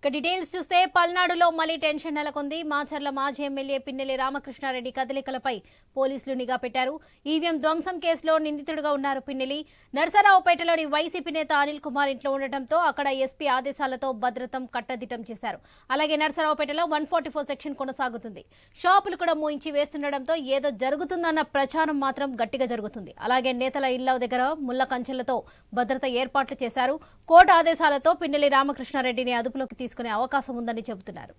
ఇక డీటెయిల్స్ చూస్తే పల్నాడులో మళ్ళీ టెన్షన్ నెలకొంది. మాచర్ల మాజీ ఎమ్మెల్యే పిన్నెల్లి రామకృష్ణారెడ్డి కదలికలపై పోలీసులు నిఘా పెట్టారు. ఈవీఎం ధ్వంసం కేసులో నిందితుడిగా ఉన్నారు పిన్నెల్లి. నరసరావుపేటలోని వైసీపీ నేత అనిల్ కుమార్ ఇంట్లో ఉండటంతో అక్కడ ఎస్పీ ఆదేశాలతో భద్రతం కట్టదిట్టం చేశారు. అలాగే నరసరావుపేటలో వన్ ఫార్టీ ఫోర్ సెక్షన్ కొనసాగుతుంది. షాపులు కూడా మూయించి వేస్తుండటంతో ఏదో జరుగుతుందన్న ప్రచారం మాత్రం గట్టిగా జరుగుతుంది. అలాగే నేతల ఇళ్ళ దగ్గర ముళ్ళ కంచెలతో భద్రత ఏర్పాట్లు చేశారు. కోర్టు ఆదేశాలతో పిన్నెల్లి రామకృష్ణారెడ్డిని అదుపులోకి తీసుకునే అవకాశం ఉందని చెబుతున్నారు.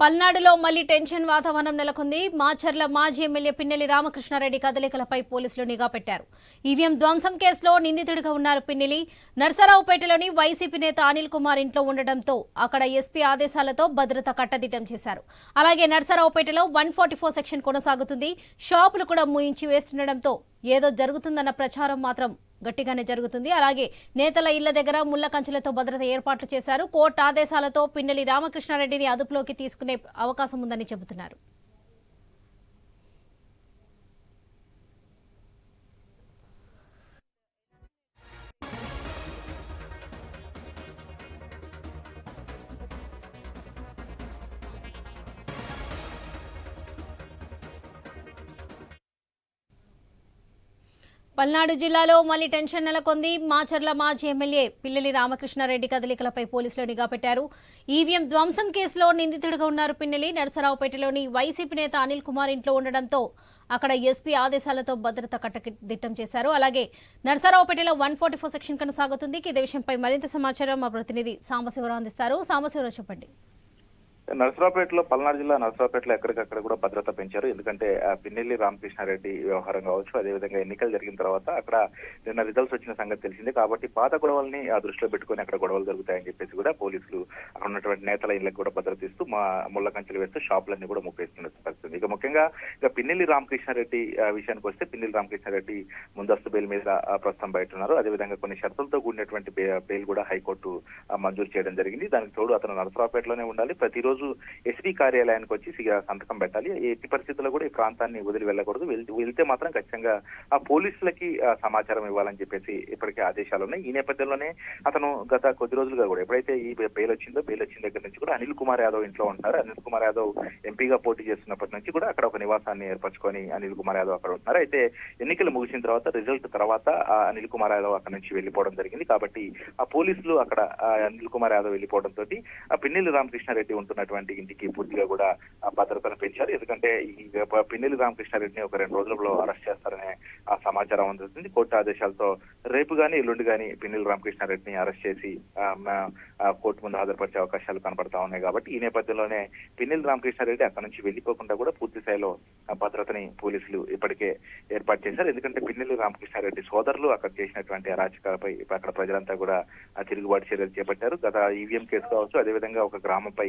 పల్నాడులో మళ్ళీ టెన్షన్ వాతావరణం నెలకొంది. మాచర్ల మాజీ ఎమ్మెల్యే పిన్నెల్లి రామకృష్ణారెడ్డి కదలికలపై పోలీసులు నిఘా పెట్టారు. ఈవీఎం ధ్వంసం కేసులో నిందితుడిగా ఉన్నారు పిన్నెలి నర్సరావుపేటలోని వైసీపీ నేత అనిల్ కుమార్ ఇంట్లో ఉండటంతో అక్కడ ఎస్పీ ఆదేశాలతో భద్రత కట్టదిట్టం చేశారు. అలాగే నర్సరావుపేటలో వన్ ఫోర్ సెక్షన్ కొనసాగుతుంది. షాపులు కూడా మూయించి వేస్తుండటంతో ఏదో జరుగుతుందన్న ప్రచారం మాత్రం గట్టిగానే జరుగుతుంది. అలాగే నేతల ఇళ్ళ దగ్గర ముళ్ళ కంచెలతో భద్రత ఏర్పాట్లు చేశారు. కోర్టు ఆదేశాలతో పిన్నెలి రామకృష్ణారెడ్డిని అదుపులోకి తీసుకునే అవకాశం ఉందని చెబుతున్నారు. పల్నాడు జిల్లాలో మళ్ళీ టెన్షన్ నెలకొంది. మాచర్ల మాజీ ఎమ్మెల్యే పిల్లలి రామకృష్ణారెడ్డి కదలికలపై పోలీసులు నిఘా పెట్టారు. ఈవీఎం ధ్వంసం కేసులో నిందితుడిగా ఉన్నారు పిన్నెలి నరసరావుపేటలోని వైసీపీ నేత అనిల్ కుమార్ ఇంట్లో ఉండడంతో అక్కడ ఎస్పీ ఆదేశాలతో భద్రత కట్టదిట్టం చేశారు. అలాగే నరసరావుపేటలో వన్ ఫార్టీ ఫోర్ సెక్షన్ కొనసాగుతుంది. ఇదే విషయంపై మరింత సమాచారం మా ప్రతినిధి సాంబశివరావు అందిస్తారు. సాంబశివరావు చెప్పండి. నరసరావుపేటలో పల్నాడు జిల్లా నరసరావుపేటలో ఎక్కడికక్కడ కూడా భద్రత పెంచారు. ఎందుకంటే పిన్నెల్లి రామకృష్ణారెడ్డి వ్యవహారం కావచ్చు అదేవిధంగా ఎన్నికలు జరిగిన తర్వాత అక్కడ నిన్న రిజల్ట్స్ వచ్చిన సంగతి తెలిసింది. కాబట్టి పాత గొడవల్ని ఆ దృష్టిలో పెట్టుకొని అక్కడ గొడవలు జరుగుతాయని చెప్పేసి కూడా పోలీసులు అక్కడ ఉన్నటువంటి నేతల ఇళ్ళకు కూడా భద్రత ఇస్తూ మా ముళ్ళ కంచెలు వేస్తూ షాపులన్నీ కూడా ముప్పేస్తున్న పరిస్థితి ఇక ముఖ్యంగా ఇక పిన్నెల్లి రామకృష్ణారెడ్డి ఆ, విషయానికి వస్తే పిన్నెల్లి రామకృష్ణారెడ్డి ముందస్తు బెయిల్ మీద ప్రస్తుతం బయట ఉన్నారు. అదేవిధంగా కొన్ని షరతులతో కూడినటువంటి బెయిల్ కూడా హైకోర్టు మంజూరు చేయడం జరిగింది. దానికి తోడు అతను నరసరావుపేటలోనే ఉండాలి. ప్రతిరోజు ఎస్పీ కార్యాలయానికి వచ్చి సంతకం పెట్టాలి. ఎట్టి పరిస్థితుల్లో కూడా ఈ ప్రాంతాన్ని వదిలి వెళ్ళకూడదు. వెళ్తే మాత్రం ఖచ్చితంగా ఆ పోలీసులకి సమాచారం ఇవ్వాలని చెప్పేసి ఇప్పటికే ఆదేశాలు ఉన్నాయి. ఈ నేపథ్యంలోనే అతను గత కొద్ది రోజులుగా కూడా ఎప్పుడైతే ఈ బెయిల్ వచ్చిందో బెయిల్ వచ్చిన దగ్గర నుంచి కూడా అనిల్ కుమార్ యాదవ్ ఇంట్లో ఉంటారు. అనిల్ కుమార్ యాదవ్ ఎంపీగా పోటీ చేస్తున్నప్పటి నుంచి కూడా అక్కడ ఒక నివాసాన్ని ఏర్పరచుకొని అనిల్ కుమార్ యాదవ్ అక్కడ ఉంటున్నారు. అయితే ఎన్నికలు ముగిసిన తర్వాత రిజల్ట్ తర్వాత ఆ అనిల్ కుమార్ యాదవ్ అక్కడ నుంచి వెళ్ళిపోవడం జరిగింది. కాబట్టి ఆ పోలీసులు అక్కడ అనిల్ కుమార్ యాదవ్ వెళ్ళిపోవడం తోటి ఆ పిన్నెల్లి రామకృష్ణారెడ్డి ఉన్నటువంటి ఇంటికి పూర్తిగా కూడా భద్రతను పెంచారు. ఎందుకంటే ఈ పిన్నెల్లి రామకృష్ణారెడ్డిని ఒక రెండు రోజులలో అరెస్ట్ చేస్తారనే ఆ సమాచారం అందుతుంది. కోర్టు ఆదేశాలతో రేపు గాని ఎల్లుండి గాని పిన్నెల్లి రామకృష్ణారెడ్డిని అరెస్ట్ చేసి కోర్టు ముందు హాజరుపరిచే అవకాశాలు కనపడతా ఉన్నాయి కాబట్టి ఈ నేపథ్యంలోనే పిన్నెల్లి రామకృష్ణారెడ్డి అక్కడ నుంచి వెళ్ళిపోకుండా కూడా పూర్తి స్థాయిలో భద్రతని పోలీసులు ఇప్పటికే ఏర్పాటు చేశారు. ఎందుకంటే పిన్నెల్లి రామకృష్ణారెడ్డి సోదరులు అక్కడ చేసినటువంటి అరాచకాలపై అక్కడ ప్రజలంతా కూడా తిరుగుబాటు చర్యలు చేపట్టారు. గత ఈవీఎం కేసు కావచ్చు అదేవిధంగా ఒక గ్రామంపై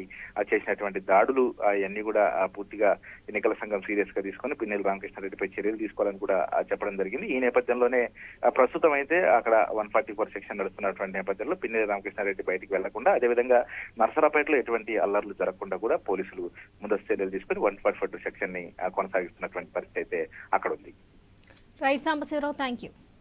చేసినటువంటి దాడులు అవన్నీ కూడా పూర్తిగా ఎన్నికల సంఘం సీరియస్గా తీసుకొని పిన్నెల్లి రామకృష్ణారెడ్డిపై చర్యలు తీసుకోవాలని కూడా చెప్పడం జరిగింది. ఈ నేపథ్యంలోనే ప్రస్తుతం అయితే అక్కడ వన్ ఫార్టీ ఫోర్ సెక్షన్ నడుస్తున్నటువంటి నేపథ్యంలో పిన్నెల్లి రామకృష్ణారెడ్డి బయటికి వెళ్ళకుండా అదేవిధంగా నర్సరాపేటలో ఎటువంటి అల్లర్లు జరగకుండా కూడా పోలీసులు ముందస్తు చర్యలు తీసుకొని వన్ ఫార్టీ ఫోర్ సెక్షన్ని కొనసాగిస్తున్నటువంటి పరిస్థితి అయితే అక్కడ ఉంది రైట్ సాంబశివరావు థ్యాంక్ యూ